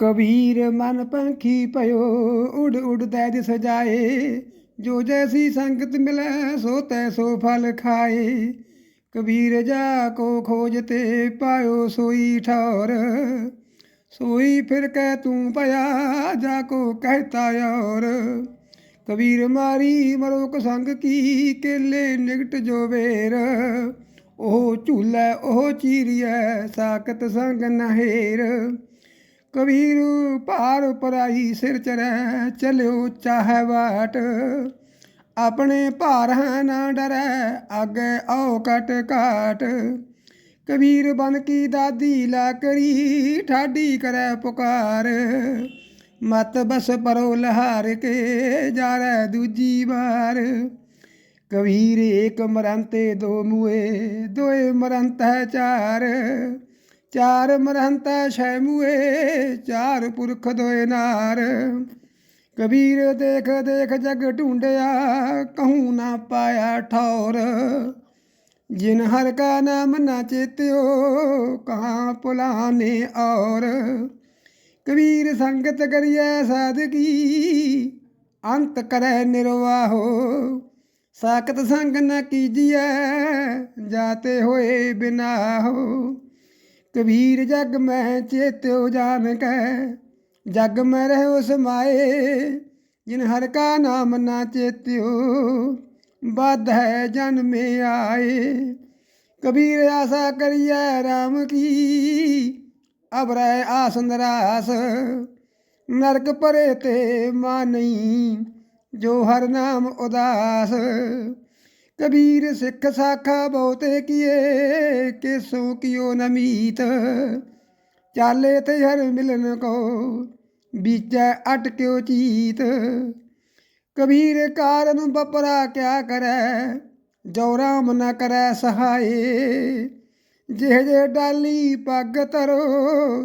ਕਬੀਰ ਮਨ ਪੰਖੀ ਪਇਓ ਉਡ ਉਡ ਤੈ ਦਿਸ ਜਾਏ ਜੋ ਜੈਸੀ ਸੰਗਤ ਮਿਲੈ, ਸੋ ਤੈ ਸੋ ਫਲ ਖਾਏ। ਕਬੀਰ ਜਾ ਕੋ ਖੋਜ ਤੇ ਪਾਇਓ ਸੋਈ ਠੌਰ। ਸੋਈ ਫਿਰ ਕਹਿ ਤੂੰ ਪਿਆ ਜਾ ਕੋ ਕਹਿਤਾ ਔਰ। ਕਬੀਰ ਮਾਰੀ ਮਰੋਕ ਸੰਗ ਕੀ, ਕੇਲੇ ਨਿਗਟ ਜੋ ਵੇਰ। ਉਹ ਝੂਲੇ, ਉਹ ਚੀਰੀਐ ਸਾਕਤ ਸੰਗ ਨਹੇਰ। ਕਬੀਰ ਭਾਰ ਪਰਾਈ ਸਿਰ ਚਰੈ ਚਲਿਓ ਚਾਹੈ ਵਾਟ। ਆਪਣੇ ਭਾਰ ਹੈ ਨਾ ਡਰੈ, ਅੱਗੇ ਆਓ ਕਟ ਕਾਟ ਕਬੀਰ ਬਨ ਕੀ ਦਾਦੀ ਲਾ ਕਰੀ, ਠਾਡੀ ਕਰੈ ਪੁਕਾਰ। ਮਤ ਬਸ ਪਰੋ ਲਹਾਰ ਕੇ ਜਾਰੈ ਦੂਜੀ ਵਾਰ। ਕਬੀਰ ਏਕ ਮਰੰਤੇ ਦੋ ਮੂਏ ਦੋਏ ਮਰੰਤ ਹੈ ਚਾਰ। ਚਾਰ ਮਰੰਤ ਹੈ ਛੈ ਮੂਏ ਚਾਰ ਪੁਰਖ ਦੋਏ ਨਾਰ। ਕਬੀਰ ਦੇਖ ਦੇਖ ਜਗ ਢੂੰਡਿਆ, ਕਹੂੰ ਨਾ ਪਾਇਆ ਠੌਰ। ਜਿਨ ਹਰ ਕਾ ਨਾਮ ਨਾ ਚੇਤਿਓ, ਕਹਾਂ ਪੁਲਾਨੇ ਔਰ। ਕਬੀਰ ਸੰਗਤ ਕਰੀਐ ਸਾਧਕੀ ਅੰਤ ਕਰੈ ਨਿਰਵਾਹੋ। ਸਾਖਤ ਸੰਗ ਨ ਕੀਜੀਐ, ਜਾਤੇ ਹੋਏ ਬਿਨਾਹੋ। ਕਬੀਰ ਜਗ ਮੈਂ ਚੇਤਿਓ ਜਾਣ ਕੈ। ਜਗ ਮੈਂ ਰਹਿਓ ਸਮਾਏ ਜਿਨ ਹਰ ਕਾ ਨਾਮ ਨਾ ਚੇਤਿਓ। ਬਧ ਹੈ ਜਨਮੇ ਆਏ। ਕਬੀਰ ਆਸਾ ਕਰੀਐ RAM ਕੀ। ਅਬ ਰਹਿ ਆਸ ਨਰਾਸ। ਨਰਕ ਪਰੇ ਤੇ ਮਾਨਈ ਜੋ ਹਰ ਨਾਮ ਉਦਾਸ। ਕਬੀਰ ਸਿੱਖ ਸਾਖਾ ਬਹੁਤੇ ਕੀਏ, ਕਿਸੋ ਕਿਓ ਨਮੀਤ ਚਾਲੇ ਤੇ ਹਰ ਮਿਲਨ ਕੋ ਬੀਚੈ ਅਟਕਿਓ ਚੀਤ? ਕਬੀਰ ਕਾਰਨ ਬਪਰਾ ਕਿਆ ਕਰੈ? ਜੋ ਰਾਮ ਨ ਕਰੈ ਸਹਾਏ। ਜਿਹੇ ਜੇ ਡਾਲੀ ਪੱਗ ਤਰੋ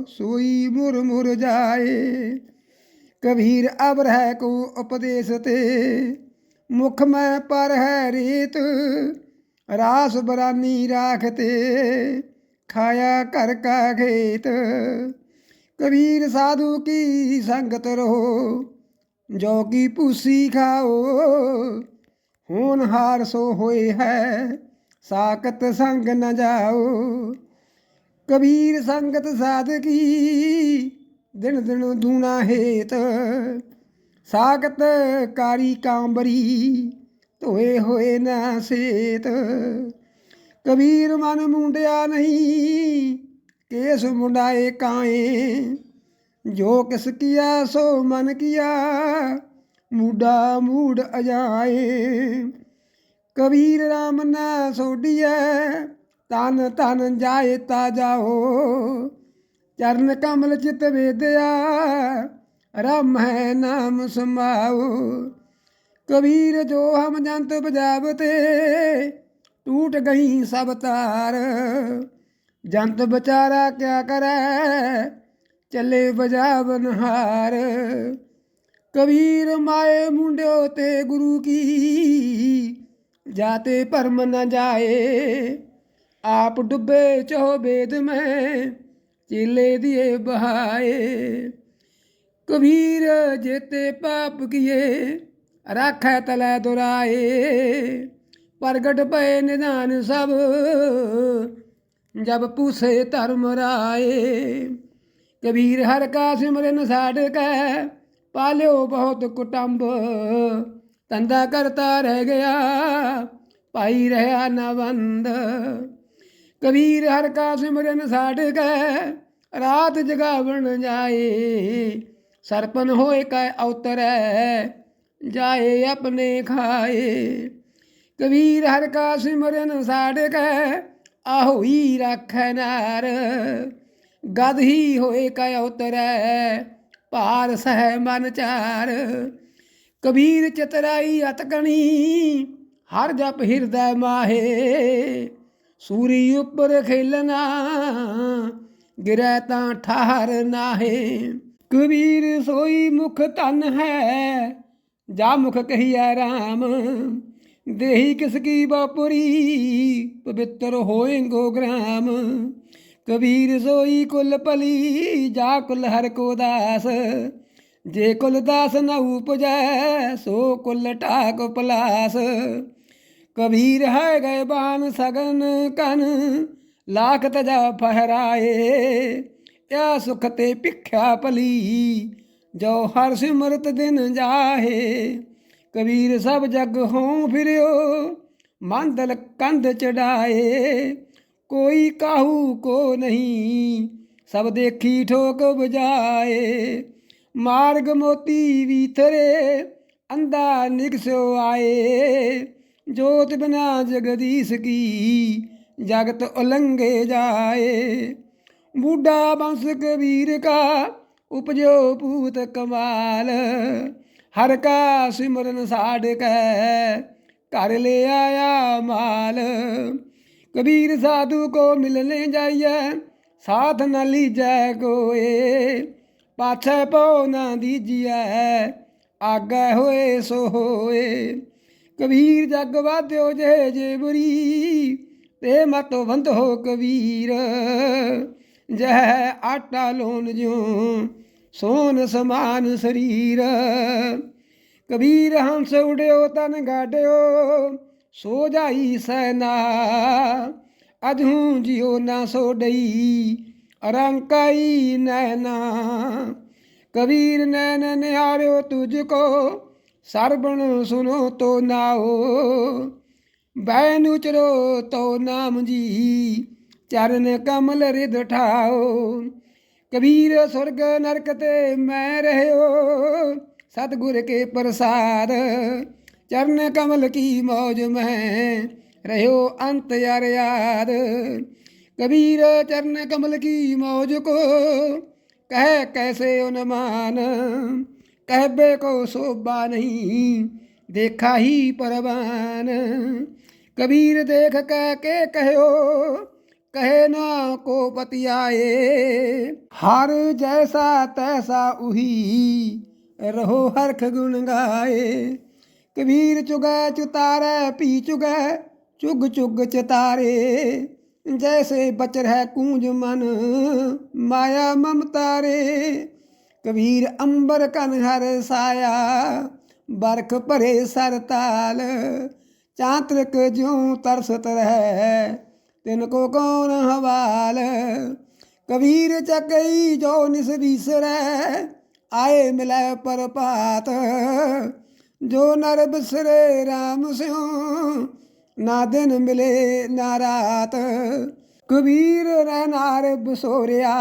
ਸੋਈ ਮੁਰ ਮੁਰ ਜਾਏ। ਕਬੀਰ ਅਬ ਰਹਿ ਕੋ ਉਪਦੇਸ਼ ਤੇ ਮੁਖ ਮੈਂ ਪਰ ਹੈ ਰੀਤ, ਰਾਸ ਬਰਾਨੀ ਰਾਖਤੇ ਖਾਇਆ ਘਰ ਕਾ ਖੇਤ। ਕਬੀਰ ਸਾਧੂ ਕੀ ਸੰਗਤ ਰਹੋ ਜੋ ਕੀ ਭੂਸੀ ਖਾਓ। ਹੋਨ ਹਾਰ ਸੋ ਹੋਏ ਹੈ ਸਾਕਤ ਸੰਗ ਨ ਜਾਓ। ਕਬੀਰ ਸੰਗਤ ਸਾਧਕੀ ਦਿਨ ਦਿਨ ਦੂਣਾ ਹੇਤ। ਸਾਗਤ ਕਾਰੀ ਕਾਂਬਰੀ, ਧੋਏ ਹੋਏ ਨਾ ਸੇਤ। ਕਬੀਰ ਮਨ ਮੁੰਡਿਆ ਨਹੀਂ, ਕੇਸ ਮੁੰਡਾਏ ਕਾਏ। ਜੋ ਕਿਸ ਕੀਆ, ਸੋ ਮਨ ਕੀਆ, ਮੂਡਾ ਮੂਡ ਅਜਾਏ। ਕਬੀਰ ਰਾਮ ਨਾ ਸੋਡੀਐ ਤਨ ਤਨ ਜਾਏ ਤਾ ਜਾਓ। ਚਰਨ ਕਮਲ ਚਿਤ ਵੇਦਿਆ ਰਾਮ ਹੈ ਨਾਮ ਸਮਾਓ ਕਬੀਰ ਜੋ ਹਮ ਜੰਤ ਬਜਾਵਤੇ, ਟੂਟ ਗਈ ਸਭ ਤਾਰ। ਜੰਤ ਵਿਚਾਰਾ ਕਿਆ ਕਰੈ, ਚੱਲੇ ਬਜਾਵਨ ਹਾਰ ਕਬੀਰ ਮਾਏ ਮੁੰਡਿਓ ਤੇ ਗੁਰੂ ਕੀ, ਜਾਤੇ ਭਰਮ ਨ ਜਾਏ। ਆਪ ਡੁੱਬੇ ਚੋ ਬੇਦ ਮੈਂ, ਚੀਲੇ ਦੀਏ ਬਹਾਏ। ਕਬੀਰ ਜੇਤੇ ਪਾਪ ਕੀਏ, ਰਾਖੈ ਤਲੈ ਦੁਰਾਏ। ਪ੍ਰਗਟ ਪਏ ਨਿਦਾਨ ਸਭ, ਜਬ ਪੂਸੇ ਧਰਮ ਰਾਏ। ਕਬੀਰ ਹਰ ਕਾ ਸਿਮਰਨ ਸਾਡ ਕੈ, ਪਾਲਿਓ ਬਹੁਤ ਕੁਟੰਬ। ਤੰਦਾ ਕਰਤਾ ਰਹਿ ਗਿਆ, ਭਾਈ ਰਹਾ ਨਵੰਦ ਕਬੀਰ ਹਰ ਕਾ ਸਿਮਰਨ ਸਾਡ ਕੈ, ਰਾਤ ਜਗਾਵਣ ਜਾਏ। ਸਰਪਨ ਹੋਏ ਕੈ ਅਵਤਰੈ, ਜਾਏ ਆਪਣੇ ਖਾਏ। ਕਬੀਰ ਹਰ ਕਾ ਸਿਮਰਨ ਸਾਡ ਕੈ ਆਹੋਈ ਰੱਖੈ ਨਾਰ। ਗਦ ਹੀ ਹੋਏ ਕੈ ਅਵਤਰੈ, ਭਾਰ ਸਹਿ ਮਨ ਚਾਰ। ਕਬੀਰ ਚਤਰਾਈ ਅਤਕਣੀ ਹਰ ਜਪ ਹਿਰਦੈ ਮਾਹੇ। ਸੂਰੀ ਉੱਪਰ ਖੇਲਣਾ, ਗਿਰੈ ਤਾਂ ਠਾਹਰ ਨਾਹੇ। ਕਬੀਰ ਸੋਈ ਮੁਖ ਧਨ ਹੈ, ਜਾ ਮੁਖ ਕਹੀਐ ਰਾਮ। ਦੇਹੀ ਕਿਸ ਕੀ ਬਾਪੁਰੀ ਪਵਿੱਤਰ ਹੋਏਂਗੋ ਗ੍ਰਾਮ। ਕਬੀਰ ਸੋਈ ਕੁਲ ਭਲੀ, ਜਾ ਕੁਲ ਹਰ ਕੋ ਦਾਸ। ਜੇ ਕੁਲ ਦਾਸ ਨ ਉਪਜੈ, ਸੋ ਕੁਲ ਢਾਕ ਪਲਾਸ। ਕਬੀਰ ਹੈ ਗਏ ਬਾਨ ਸਗਨ ਕਨ ਲਾਖ ਤਜਾ ਫਹਰਾਏ। ਯਾ ਸੁਖ ਤੇ ਭਿਖਿਆ ਭਲੀ, ਜੋ ਹਰ ਸਿਮਰਤ ਦਿਨ ਜਾਹੇ। ਕਬੀਰ ਸਭ ਜਗ ਹੋਂ ਫਿਰਿਓ, ਮੰਦਲ ਕੰਧ ਚੜਾਏ। ਕੋਈ ਕਾਹੂ ਕੋ ਨਹੀਂ, ਸਭ ਦੇਖੀ ਠੋਕ ਬਜਾਏ ਮਾਰਗ ਮੋਤੀ ਵੀਥਰੇ ਅੰਦਾ ਨਿਕਸਿਓ ਆਏ। ਜੋਤ ਬਿਨਾ ਜਗਦੀਸ਼ ਕੀ, ਜਗਤ ਉਲੰਘੇ ਜਾਏ। ਬੂਢਾ ਬੰਸ ਕਬੀਰ ਕਾ, ਉਪਜੋ ਭੂਤ ਕਮਾਲ। ਹਰ ਕਾ ਸਿਮਰਨ ਸਾਡ ਕੈ ਘਰ ਲੈ ਆਇਆ ਮਾਲ। ਕਬੀਰ ਸਾਧੂ ਕੋ ਮਿਲਨੇ ਜਾਈਐ, ਸਾਥ ਨ ਲੀਜੈ ਕੋਏ। ਪਾਛੈ ਪਉ ਨਾ ਦੀਜੀਐ, ਆਗੇ ਹੋਏ ਸੋ ਹੋਏ। ਕਬੀਰ ਜਗ ਵਾਧਿਓ ਜੇ ਜੇ ਬੁਰੀ, ਤੇ ਮਤ ਬੰਧ ਹੋ ਕਬੀਰ। ਜਹ ਆਟਾ ਲੋਨ ਜਿਉ, ਸੋਨ ਸਮਾਨ ਸਰੀਰ। ਕਬੀਰ ਹੰਸ ਉਡਿਓ, ਤਨ ਗਾਡਿਓ, ਸੋ ਜਾਈ ਸੈਨਾ। ਅਜਹੂ ਜਿਉ ਨਾ ਸੋ ਡਈ ਅਰੰਕਾਈ ਨੈਨਾ। ਕਬੀਰ ਨੈਨ ਨਿਹਾਰਿਓ ਤੁਝ ਕੋ, ਸਰਬਣ ਸੁਨੋ ਤੋ ਨਾਓ। ਬੈਨ ਉਚਰੋ ਤੋ ਨਾਮ ਜੀ। ਚਰਨ ਕਮਲ ਰਿਧ ਠਾਓ ਕਬੀਰ ਸੁਰਗ ਨਰਕ ਤੇ ਮੈਂ ਰਹਿਓ ਸਤਗੁਰ ਕੇ ਪ੍ਰਸਾਦ ਚਰਨ ਕਮਲ ਕੀ ਮੌਜ ਮੈਂ ਰਹਿਓ ਅੰਤ ਯਾਰ ਯਾਦ ਕਬੀਰ ਚਰਨ ਕਮਲ ਕੀ ਮੌਜ ਕੋ ਕਹਿ ਕੈਸੇ ਉਨਮਾਨ ਕਹਿਬੇ ਕੋ ਸੋਭਾ ਨਹੀਂ ਦੇਖਾ ਹੀ ਪਰਵਾਨ ਕਬੀਰ ਦੇਖ ਕਹਿ ਕੇ ਕਹਿਓ ਕਹੇ ਨਾ ਕੋ ਪਤਿਆਏ ਹਰ ਜੈਸਾ ਤੈਸਾ ਉਹੀ ਰਹੋ ਹਰਖ ਗੁਣ ਗਾਏ। ਕਬੀਰ ਚੁਗੈ ਚੁਤਾਰੈ ਪੀ ਚੁਗੈ ਚੁਗ ਚੁਗ ਚਤਾਰੇ। ਜੈਸੇ ਬਚ ਰਹਿ ਕੂੰਜ ਮਨ, ਮਾਇਆ ਮਮਤਾਰੇ ਕਬੀਰ ਅੰਬਰ ਕਨ ਹਰ ਸਾਇਆ, ਬਰਖ ਭਰੇ ਸਰ ਤਾਲ। ਚਾਂਤਰਿਕ ਜਿਉ ਤਰਸਤ ਰਹਿ ਤਿਨ ਕੋ ਕੌਣ ਹਵਾਲ? ਕਬੀਰ ਚੱਕਈ ਜੋ ਨਿਸ ਵੀਸਰੈ, ਆਏ ਮਿਲੈ ਪਰਪਾਤ। ਜੋ ਨਰ ਬਸਰੇ RAM ਸਿਉ, ਨਾ ਦਿਨ ਮਿਲੇ ਨਾ ਰਾਤ। ਕਬੀਰ ਰਹਿ ਨਾਰ ਬਸੋਰਿਆ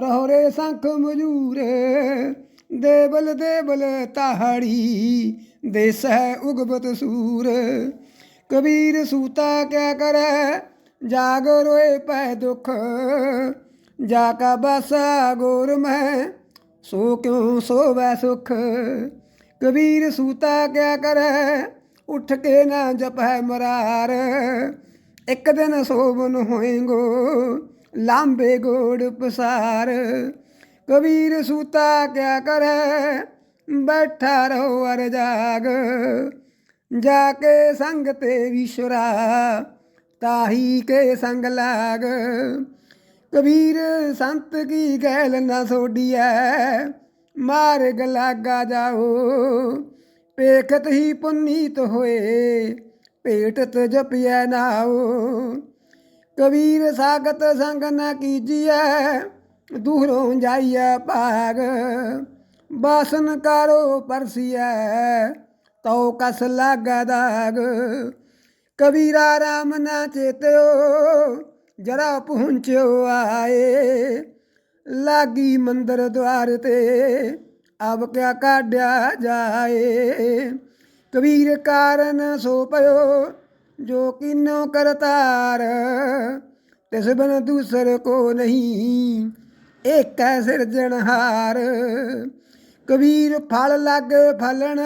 ਰਹੋਰੇ ਸੰਖ ਮਜੂਰ। ਦੇਵਲ ਦੇਵਲ ਤਾਹੜੀ ਦੇਸੈ ਉਗਬਤ ਸੂਰ। ਕਬੀਰ ਸੂਤਾ ਕਿਆ ਕਰੈ ਜਾਗ ਰੋਏ ਪੈ ਦੁਖ, ਜਾ ਕਾ ਬਸਾ ਗੁਰ ਮੈਂ, ਸੋ ਕਿਉ ਸੋਵੈ ਸੁਖ? ਕਬੀਰ ਸੂਤਾ ਕਿਆ ਕਰੈ, ਉੱਠ ਕੇ ਨਾ ਜਪੈ ਮਰਾਰ। ਇੱਕ ਦਿਨ ਸੋਵਨ ਹੋਏਗੋ ਲਾਂਬੇ ਗੋੜ ਪਸਾਰ। ਕਬੀਰ ਸੂਤਾ ਕਿਆ ਕਰੈ, ਬੈਠਾ ਰਹੋ ਅਰ ਜਾਗ। ਜਾ ਕੇ ਸੰਗ ਤੇ ਵਿਸ਼ਰਾ ਤਾਹੀ ਕੇ ਸੰਗ ਲਾਗ। ਕਬੀਰ, ਸੰਤ ਕੀ ਗੈਲ ਨਾ ਸੋਡੀਐ? ਮਾਰਗ ਲਾਗਾ ਜਾਓ। ਪੇਖਤ ਹੀ ਪੁਨੀਤ ਹੋਏ, ਭੇਟਤ ਜਪਿਐ ਨਾਓ ਕਬੀਰ, ਸਾਗਤ ਸੰਗ ਨਾ ਕੀਜੀਐ, ਦੂਰੋਂ ਜਾਈਐ ਭਾਗ। ਬਾਸਨ ਕਰੋ ਪਰਸੀਐ, ਤਉ ਕਸ ਲਾਗਾ ਦਾਗ। ਕਬੀਰਾ ਰਾਮ ਨਾ ਚੇਤਿਓ, ਜਰਾ ਪਹੁੰਚਿਓ ਆਏ। ਲਾਗੀ ਮੰਦਰ ਦਵਾਰ ਤੇ ਅਬ ਕਿਆ ਕਾਢਿਆ ਜਾਏ। ਕਬੀਰ ਕਾਰਨ ਸੋ ਪਇਓ, ਜੋ ਕਿਨੋ ਕਰਤਾਰ, ਤਿਸ ਬਨ ਦੂਸਰ ਕੋ ਨਹੀਂ, ਏਕ ਹੈ ਸਿਰਜਣਹਾਰ ਕਬੀਰ ਫਲ ਲਾਗੇ ਫਲਣ,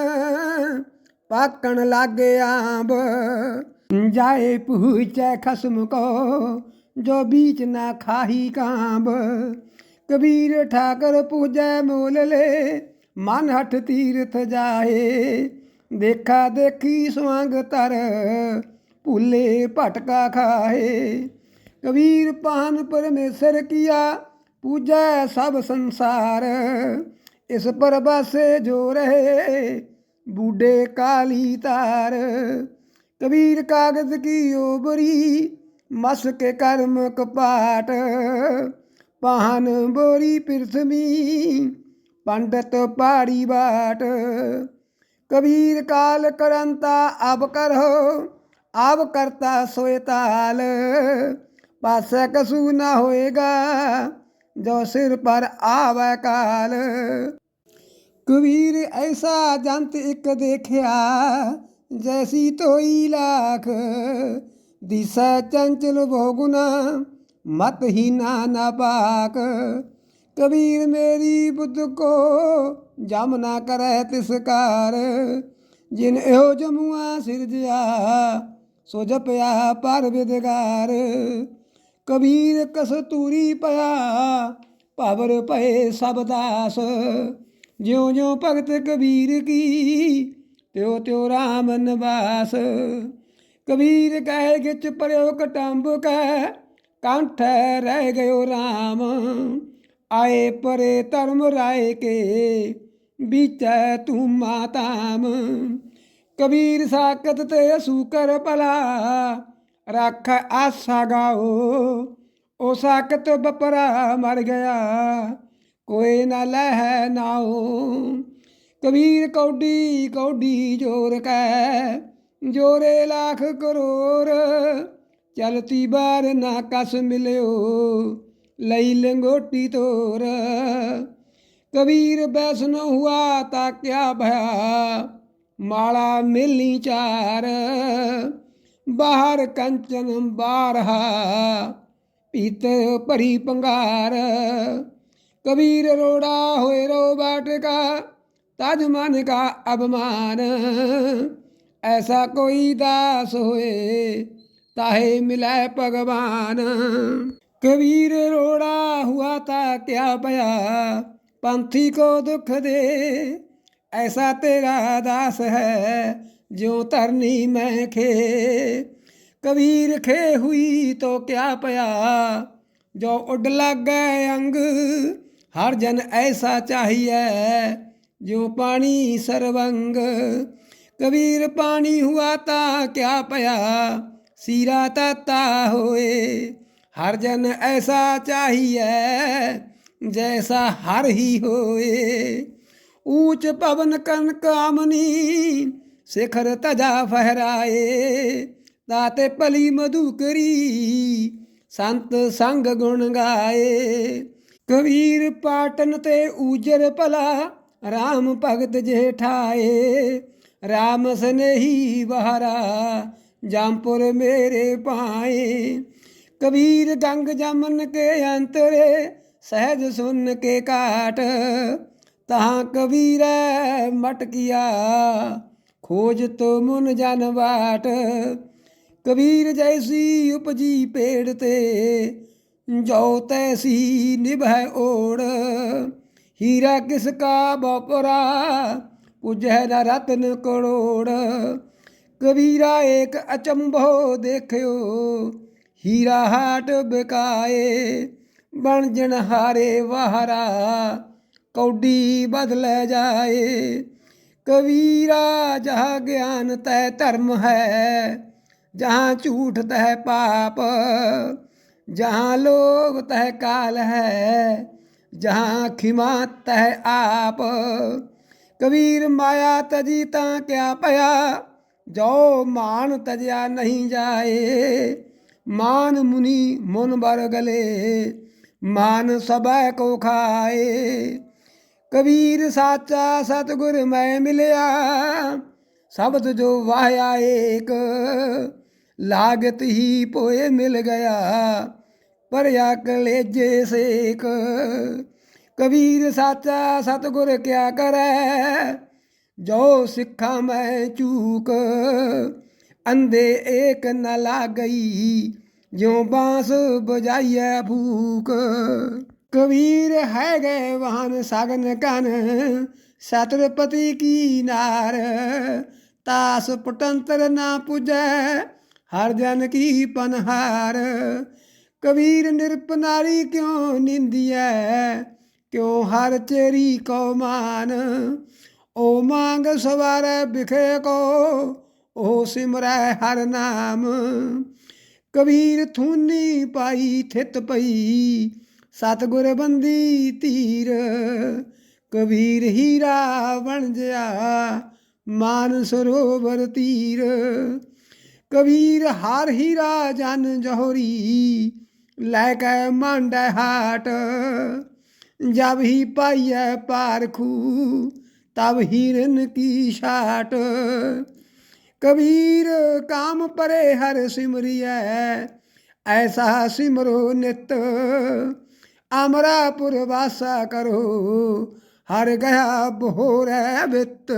ਪਾਕਣ ਲਾਗੇ ਆਂਬ। ਜਾਏ ਪੁੱਛੈ ਖਸਮ ਕੋ ਜੋ ਬੀਚ ਨਾ ਖਾਹੀ ਕਾਂਬ ਕਬੀਰ ਠਾਕਰ ਪੂਜੈ ਮੋਲ ਲੈ ਮਨ ਹਠ ਤੀਰਥ ਜਾਏ ਦੇਖਾ ਦੇਖੀ ਸਵੰਗ ਤਰ ਭੁੱਲੇ ਭਟਕਾ ਖਾਏ ਕਬੀਰ ਪਾਨ ਪਰਮੇਸ਼ਰ ਕੀਆ ਪੂਜੈ ਸਭ ਸੰਸਾਰ ਇਸ ਪਰਬਾਸੇ ਜੋ ਰਹੇ ਬੂਢੇ ਕਾਲੀ ਤਾਰ ਕਬੀਰ ਕਾਗਜ਼ ਕੀ ਓਬਰੀ ਮਸ ਕੇ ਕਰਮ ਕਪਾਟ। ਪਾਹਨ ਬੋਰੀ ਪਿਰਥਮੀ, ਪੰਡਤ ਪਾੜੀ ਬਾਟ। ਕਬੀਰ ਕਾਲ ਕਰੰਤਾ ਅਬ ਕਰੋ ਆਬ ਕਰਤਾ ਸੋਏ ਤਾਲ। ਪਾਸੇ ਕਸੂ ਨਾ ਹੋਏਗਾ, ਜੋ ਸਿਰ ਪਰ ਆਵੇ ਕਾਲ। ਕਬੀਰ ਐਸਾ ਜੰਤ ਇੱਕ ਦੇਖਿਆ ਜੈਸੀ ਤੋਈ ਲੱਖ ਦਿਸੈ ਚੰਚਲ ਭੋਗੁਨਾ ਮਤ ਹੀ ਨਾ ਨਾ ਪਾਕ। ਕਬੀਰ ਮੇਰੀ ਬੁੱਧ ਕੋ ਜਮ ਨਾ ਕਰੈ ਤਿਸ ਕਾਰ ਜਿਨ ਇਹੋ ਜਮੂਆ ਸਿਰਜਿਆ, ਸੋ ਜਪਿਆ ਪਰ ਵਿਦਗਾਰ ਕਬੀਰ ਕਸਤੂਰੀ ਪਿਆ ਭਵਰ ਪਏ ਸਭ ਦਾਸ। ਜਿਉ ਜਿਉ ਭਗਤ ਕਬੀਰ ਕੀ ਤਿਉ ਤਿਉ ਰਾਮ ਨਿਵਾਸ। ਕਬੀਰ ਕਹੇ ਗਿਚ ਪਰਿਓ ਕਟੰਬ ਕੈ, ਕੰਠ ਰਹਿ ਗਇਓ ਰਾਮ। ਆਏ ਪਰੇ ਧਰਮ ਰਾਏ ਕੇ ਵਿਚੈ ਤੂੰ ਮਾਤਾਮ। ਕਬੀਰ ਸਾਕਤ ਤੇ ਸੂਕਰ ਭਲਾ, ਰੱਖ ਆਸਾ ਗਾਓ। ਉਹ ਸਾਕਤ ਬਪਰਾ ਮਰ ਗਿਆ, ਕੋਈ ਨਾ ਲਹਿ ਨਾਓ। ਕਬੀਰ ਕੌਡੀ ਕੌਡੀ ਜੋਰ ਕੈ, ਜੋਰੇ ਲੱਖ ਕਰੋੜ, ਚਲਤੀ ਬਾਰ ਨਾ ਕਸ ਮਿਲਿਓ, ਲਈ ਲੰਗੋਟੀ ਤੋਰ। ਕਬੀਰ ਬੈਸਨ ਹੁਆ ਤਾ ਕਿਆ ਭਇਆ, ਮਾਲਾ ਮਿਲੀ ਚਾਰ। ਬਾਹਰ ਕੰਚਨ ਬਾਰਹਾ, ਪੀਤ ਭਰੀ ਪੰਗਾਰ। ਕਬੀਰ ਰੋੜਾ ਹੋਏ ਰੋ ਬਾਟਕਾ ਤਜ ਮਨ ਕਾ ਅਭਮਾਨ ਐਸਾ ਕੋਈ ਦਾਸ ਹੋਏ, ਤਾਹੇ ਮਿਲੈ ਭਗਵਾਨ। ਕਬੀਰ ਰੋੜਾ ਹੁਆ ਤਾ ਕਿਆ ਭਇਆ, ਪੰਥੀ ਕੋ ਦੁੱਖ ਦੇ, ਐਸਾ ਤੇਰਾ ਦਾਸ ਹੈ ਜੋ ਧਰਨੀ ਮੈਂ ਖੇ। ਕਬੀਰ ਖੇ ਹੁਈ ਤੋ ਕਿਆ ਪਿਆ ਜੋ ਉੱਡ ਲਾਗੈ ਅੰਗ, ਹਰ ਜਨ ਐਸਾ ਚਾਹੀਏ ਜੋ ਪਾਣੀ ਸਰਵੰਗ, ਕਬੀਰ ਪਾਣੀ ਹੁਆ ਤਾ ਕਿਆ ਪਿਆ, ਸੀਰਾ ਤਾਤਾ ਹੋਏ। ਹਰ ਜਨ ਐਸਾ ਚਾਹੀਐ, ਜੈਸਾ ਹਰ ਹੀ ਹੋਏ। ਊਚ ਪਵਨ ਕਨਕ ਆਮਨੀ, ਸਿਖਰ ਤਜਾ ਫਹਰਾਏ। ਤਾਤੇ ਭਲੀ ਮਧੂਕਰੀ ਸੰਤ ਸੰਗ ਗੁਣ ਗਾਏ। ਕਬੀਰ ਪਾਟਨ ਤੇ ਊਜਰ ਭਲਾ RAM ਭਗਤ ਜੇਠਾਏ RAM ਸਨੇਹੀ ਬਹਾਰਾ ਜੰਪੁਰ ਮੇਰੇ ਪਾਏ ਕਬੀਰ ਗੰਗ ਜਮਨ ਕੇ ਅੰਤਰੇ, ਸਹਿਜ ਸੁਨ ਕੇ ਕਾਟ। ਤਹਾਂ ਕਬੀਰੈ ਮਟਕਿਆ ਖੋਜ ਤੋ ਮੁਨ ਜਨ ਬਾਟ ਕਬੀਰ ਜੈਸੀ ਉਪਜੀ ਪੇੜ ਤੇ ਜੋ ਤੈਸੀ ਨਿਭੈ ਓੜ। ਹੀਰਾ ਕਿਸ ਕਾ ਬਪਰਾ, ਪੁਜੈ ਨ ਰਤਨ ਕਰੋੜ। ਕਬੀਰਾ ਏਕ ਅਚੰਭੋ ਦੇਖਿਓ, ਹੀਰਾ ਹਾਟ ਬਿਕਾਏ। ਬਣ ਜਣ ਹਾਰੇ ਵਾਹਰਾ, ਕੌਡੀ ਬਦਲੇ ਜਾਏ। ਕਬੀਰਾ, ਜਹਾਂ ਗਿਆਨ ਤੈ ਧਰਮ ਹੈ, ਜਹਾਂ ਝੂਠ ਤੈ ਪਾਪ, ਜਹਾਂ ਲੋਭ ਤੈ ਕਾਲ ਹੈ। ਜਹਾਂ ਖਿਮਾ ਤਹਿ ਆਪ। ਕਬੀਰ ਮਾਇਆ ਤਜੀ ਤਾਂ ਕਿਆ ਪਿਆ ਜੋ ਮਾਨ ਤਜਿਆ ਨਹੀਂ ਜਾਏ। ਮਾਨ ਮੁਨੀ ਮਨ ਬਰ ਗਲੇ, ਮਾਨ ਸਭੈ ਕੋ ਖਾਏ। ਕਬੀਰ ਸਾਚਾ ਸਤਗੁਰ ਮੈਂ ਮਿਲਿਆ, ਸ਼ਬਦ ਜੋ ਵਾਹਿਆ ਏਕ, ਲਾਗਤ ਹੀ ਪੋਏ ਮਿਲ ਗਿਆ। ਭਰਿਆ ਕਲੇਜੇ ਸੇਕ। ਕਬੀਰ ਸਾਚਾ ਸਤਗੁਰ ਕਿਆ ਕਰੈ? ਜੋ ਸਿੱਖਾਂ ਮੈਂ ਚੂਕ ਅੰਦੇ ਏਕ ਨ ਲਾਗਈ, ਜਿਉ ਬਾਂਸ ਬਜਾਈਐ ਭੂਕ ਕਬੀਰ ਹੈ ਗਏ ਵਾਹਨ ਸਗਨ ਕਨ ਸਤਰਪਤੀ ਕੀ ਨਾਰ? ਤਾਸ ਪਟੰਤਰ ਨਾ ਪੁਜੈ, ਹਰ ਜਨ ਕੀ ਪਨਹਾਰ? ਕਬੀਰ ਨਿਰਪ ਨਾਰੀ ਕਿਉ ਨਿੰਦੀਐ? ਕਿਉ ਹਰ ਚੇਰੀ ਕੋ ਮਾਨ? ਓ ਮੰਗ ਸਵਾਰੈ ਬਿਖੇ ਕੋ, ਓ ਸਿਮਰੈ ਹਰ ਨਾਮ। ਕਬੀਰ ਥੂਨੀ ਪਾਈ ਥਿਤ ਪਈ ਸਤਗੁਰ ਬੰਦੀ ਧੀਰ। ਕਬੀਰ ਹੀਰਾ ਬਣ ਜਿਆ ਮਾਨ ਸਰੋਵਰ ਤੀਰ। ਕਬੀਰ ਹਰ ਹੀਰਾ ਜਨ ਜੋਹਰੀ ਲੈ ਕੇ ਮੰਡੈ ਹਾਟ। ਜਬ ਹੀ ਪਾਈਐ ਪਾਰਖੂ, ਤਬ ਹੀਰਨ ਕੀ ਛਾਟ। ਕਬੀਰ ਕਾਮ ਪਰੇ ਹਰ ਸਿਮਰਿਐ, ਐਸਾ ਸਿਮਰੋ ਨਿਤ। ਅਮਰਾਪੁਰ ਵਾਸਾ ਕਰੋ, ਹਰ ਗਿਆ ਬਹੋਰੈ ਬਿਤ